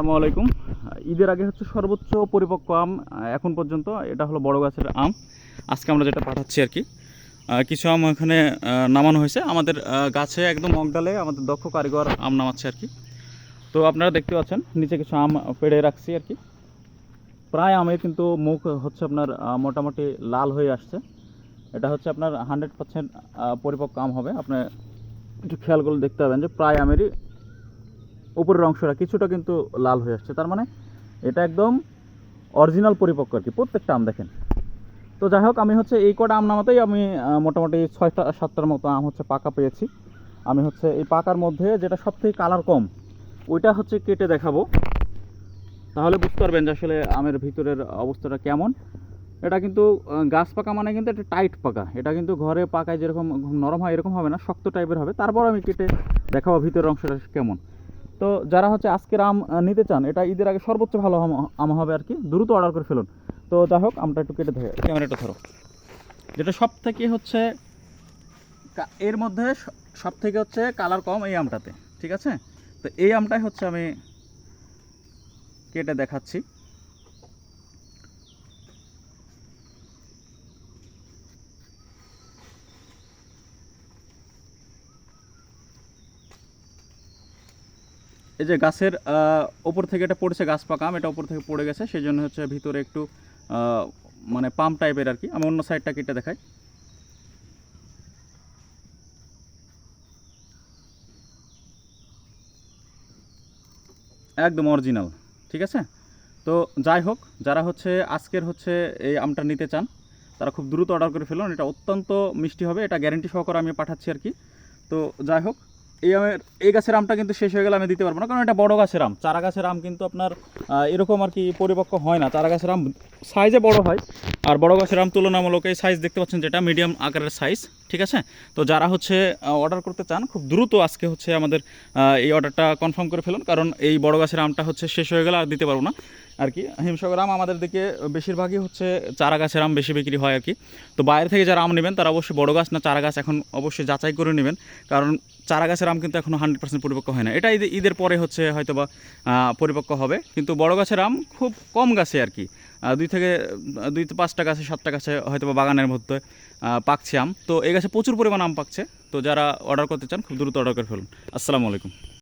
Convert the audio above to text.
আসসালামু আলাইকুম। ঈদের আগে হচ্ছে সর্বোচ্চ পরিপক্ক আম এখন পর্যন্ত এটা হলো বড় গাছের আম। আজকে আমরা যেটা পাঠাচ্ছি আর কি কিছু আম এখানে নামানো হয়েছে। আমাদের গাছে একদম মগডালে আমাদের দক্ষ কারিগর আম নামাচ্ছে আর কি। তো আপনারা দেখতে পাচ্ছেন, নিচে কিছু আম পেড়ে রাখছি আর কি। প্রায় আমের কিন্তু মুখ হচ্ছে আপনার মোটামুটি লাল হয়ে আসছে। এটা হচ্ছে আপনার হান্ড্রেড পার্সেন্ট পরিপক্ক আম হবে। আপনার একটু খেয়াল করলে দেখতে পাবেন যে প্রায় আমেরই উপরের অংশটা কিছুটা কিন্তু লাল হয়ে আসছে। তার মানে এটা একদম অরিজিনাল পরিপক্ক আর কি, প্রত্যেকটা আম দেখেন। তো যাই হোক, আমি হচ্ছে এই কটা আম নামাতেই আমি মোটামুটি ছয়টা, সাতটার মতো আম হচ্ছে পাকা পেয়েছি। আমি হচ্ছে এই পাকার মধ্যে যেটা সবথেকে কালার কম, ওইটা হচ্ছে কেটে দেখাবো। তাহলে বুঝতে পারবেন যে আসলে আমের ভিতরের অবস্থাটা কেমন। এটা কিন্তু গাছ পাকা মানে কিন্তু একটা টাইট পাকা। এটা কিন্তু ঘরে পাকায় যেরকম নরম হয়, এরকম হবে না, শক্ত টাইপের হবে। তারপর আমি কেটে দেখাবো ভিতরের অংশটা কেমন। তো যারা হচ্ছে আজকের আম নিতে চান, এটা ঈদের আগে সর্বোচ্চ ভালো আম হবে আর কি। দ্রুত অর্ডার করে ফেলুন। তো যাই হোক, আমটা একটু কেটে দেখে ক্যামেরাটা ধরো। যেটা সব থেকে হচ্ছে এর মধ্যে সব থেকে হচ্ছে কালার কম এই আমটাতে, ঠিক আছে? তো এই আমটাই হচ্ছে আমি কেটে দেখাচ্ছি। এই যে গাছের ওপর থেকে এটা পড়েছে গাছ পাকা আম এটা ওপর থেকে পড়ে গেছে সেই জন্য হচ্ছে ভিতরে একটু মানে পাম্প টাইপের আর কি। আমি অন্য সাইডটা কেটে দেখাই। একদম অরিজিনাল, ঠিক আছে? তো যাই হোক, যারা হচ্ছে, আজকের হচ্ছে এই আমটা নিতে চান, তারা খুব দ্রুত অর্ডার করে ফেলুন। এটা অত্যন্ত মিষ্টি হবে, এটা গ্যারেন্টি সহকারে আমি পাঠাচ্ছি আর কি। তো যাই হোক এই আমের, এই গাছের আমটা কিন্তু শেষ হয়ে গেলে আমি দিতে পারব না, কারণ এটা বড় গাছের আম। চারা গাছের আম কিন্তু আপনার এরকম আর কি পরিপক্ক হয় না। চারা গাছের আম সাইজে বড় হয়। আর বড় গাছের আম তুলনামূলক এই সাইজ দেখতে পাচ্ছেন যেটা মিডিয়াম আকারের সাইজ ঠিক আছে? তো যারা হচ্ছে অর্ডার করতে চান, খুব দ্রুত আজকে হচ্ছে আমাদের এই অর্ডারটা কনফার্ম করে ফেলুন, কারণ এই বড় গাছের আমটা হচ্ছে শেষ হয়ে গেলে আর দিতে পারব না, আর কি। হিমসাগর আম আমাদের দিকে বেশিরভাগই হচ্ছে চারা গাছের আম বেশি বিক্রি হয়, আর কি। তো বাইরে থেকে যারা আম নেবেন, তারা অবশ্যই বড় গাছ না চারা গাছ এখন অবশ্যই যাচাই করে নেবেন, কারণ চারা গাছের আম কিন্তু এখনও হান্ড্রেড পার্সেন্ট পরিপক্ক হয় না। এটা ঈদের পরে হচ্ছে হয়তো বা পরিপক্ক হবে, কিন্তু বড় গাছের আম খুব কম গাছে, আর কি। দুই থেকে দুই পাঁচটা গাছে, সাতটা গাছে হয়তো বা বাগানের মধ্যে পাকছে আম। তো এই গাছে প্রচুর পরিমাণ আম পাকছে। তো যারা অর্ডার করতে চান, খুব দ্রুত অর্ডার করে ফেলুন। আসসালামু আলাইকুম।